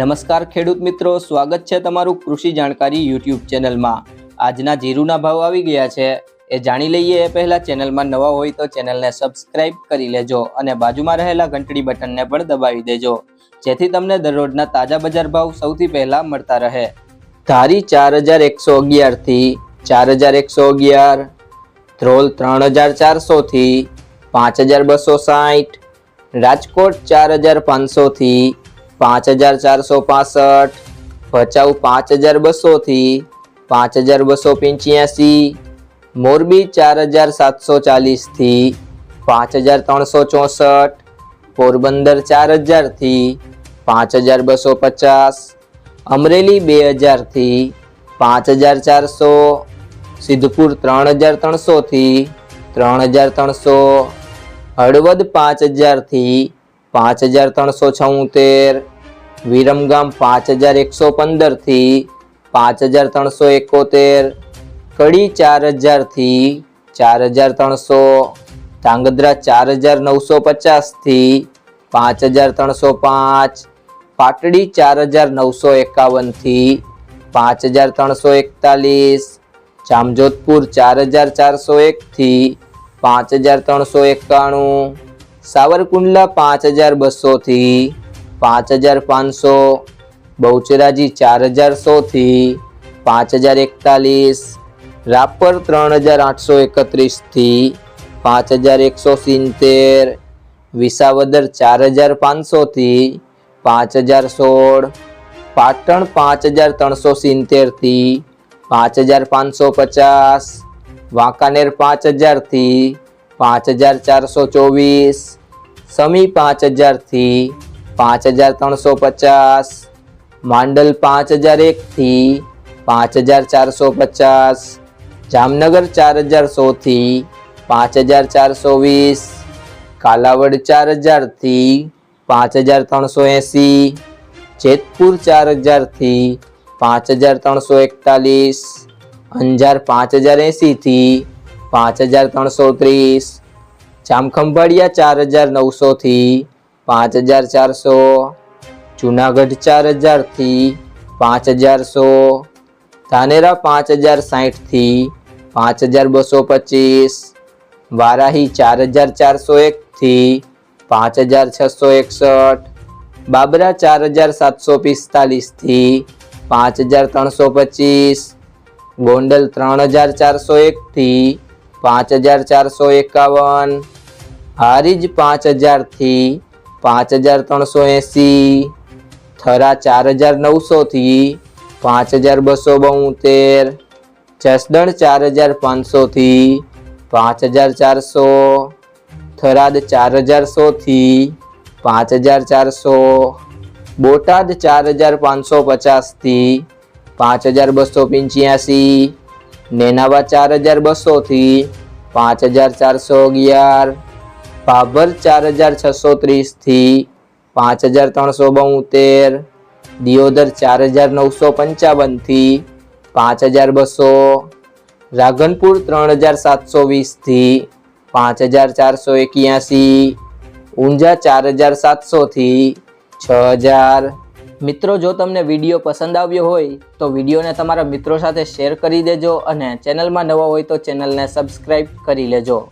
નમસ્કાર ખેડૂત મિત્રો, સ્વાગત છે તમારું કૃષિ જાણકારી યુટ્યુબ ચેનલમાં. આજના જીરુના ભાવ આવી ગયા છે. એ જાણી લઈએ એ પહેલાં ચેનલમાં નવા હોય તો ચેનલને સબસ્ક્રાઇબ કરી લેજો અને બાજુમાં રહેલા ઘંટડી બટનને પણ દબાવી દેજો. જેથી તમને દરરોજના તાજા બજાર ભાવ સૌથી પહેલાં મળતા રહે. ધારી ચાર હજાર એકસો અગિયારથી ચાર હજાર એકસો અગિયાર, ધ્રોલ ત્રણ હજાર ચારસોથી પાંચ હજાર બસો સાઠ, રાજકોટ ચાર હજાર પાંચસોથી પાંચ હજાર ચારસો પાસઠ ભચાઉ પાંચ હજાર બસોથી પાંચ હજાર બસો પંચ્યાસી મોરબી ચાર હજાર સાતસો ચાલીસથી પાંચ હજાર ત્રણસો ચોસઠ પોરબંદર ચાર હજારથી પાંચ હજાર બસો પચાસ અમરેલી બે હજારથી પાંચ હજાર ચારસો સિદ્ધપુર ત્રણ હજાર ત્રણસોથી ત્રણ હજાર ત્રણસો હળવદ પાંચ હજારથી પાંચ હજાર ત્રણસો છોતેર વિરમગામ પાંચ હજાર એકસો પંદરથી પાંચ હજાર ત્રણસો એકોતેર, કડી ચાર હજારથી ચાર હજાર ત્રણસો, ધાંગધ્રા ચાર હજાર નવસો પચાસથી પાંચ હજાર ત્રણસો પાંચ, પાટડી ચાર હજાર નવસો એકાવનથી પાંચ હજાર ત્રણસો એકતાલીસ, જામજોધપુર ચાર હજાર ચારસો એકથી પાંચ હજાર ત્રણસો એકાણું, સાવરકુંડલા પાંચ હજાર બસોથી પાંચ હજાર પાંચસો બહુચરાજી ચાર હજાર સોથી પાંચ હજાર એકતાલીસ રાપર ત્રણ હજાર આઠસો એકત્રીસથી પાંચ હજાર એકસો સિત્તેર વિસાવદર ચાર હજાર પાંચસોથી પાંચ હજાર સોળ પાટણ પાંચ હજાર ત્રણસો સિત્તેરથી પાંચ હજાર પાંચસો પચાસ વાંકાનેર પાંચ હજારથી પાંચ હજાર ચારસો ચોવીસ સમી પાંચ હજારથી પાંચ હજાર ત્રણસો પચાસ માંડલ પાંચ હજાર એકથી પાંચ હજાર ચારસો પચાસ જામનગર ચાર હજાર સોથી પાંચ હજાર ચારસો વીસ કાલાવડ ચાર હજારથી પાંચ હજાર ત્રણસો એંસી જેતપુર ચાર હજારથી પાંચ હજાર ત્રણસો એકતાલીસ અંજાર પાંચ હજાર એંસીથી પાંચ હજાર ત્રણસો ત્રીસ જામખંભાળિયા ચાર હજાર નવસોથી પાંચ હજાર ચારસો, જુનાગઢ ચાર હજારથી પાંચ હજારસો, ધાનેરા પાંચ હજાર સાહીઠથી પાંચ હજાર બસો પચીસ, વારાહી ચાર હજાર ચારસો એકથી પાંચ હજાર છસો એકસઠ, બાબરા ચાર હજાર સાતસો પિસ્તાલીસથી પાંચ હજાર ત્રણસો પચીસ, ગોંડલ ત્રણ હજાર ચારસો એકથી પાંચ હજાર ચારસો એકાવન, હારીજ પાંચ હજારથી પાંચ હજાર ત્રણસો એંસી, થરા ચાર હજાર નવસોથી પાંચ હજાર બસો બોતેર જસદણ ચાર હજાર પાંચસોથી પાંચ હજાર ચારસો, થરાદ ચાર હજાર સોથી પાંચ હજાર ચારસો, બોટાદ ચાર હજાર પાંચસો પચાસથી પાંચ હજાર બસો પંચ્યાસી, નેનાવા ચાર હજાર બસોથી પાંચ હજાર ચારસો અગિયાર ભાભર ચાર હજાર છસો ત્રીસથી પાંચ હજાર ત્રણસો બોતેર, દિયોદર ચાર હજાર નવસો પંચાવનથી પાંચ હજાર બસો, રાધનપુર ત્રણ હજાર સાતસો વીસથી પાંચ હજાર ચારસો એક્યાસી, ઊંઝા ચાર હજાર સાતસોથી છ હજાર. મિત્રો, જો તમને વીડિયો પસંદ આવ્યો હોય, તો વિડીયોને તમારા મિત્રો સાથે શેર કરી દેજો અને ચેનલમાં નવા હોય તો ચેનલને સબસ્ક્રાઈબ કરી લેજો.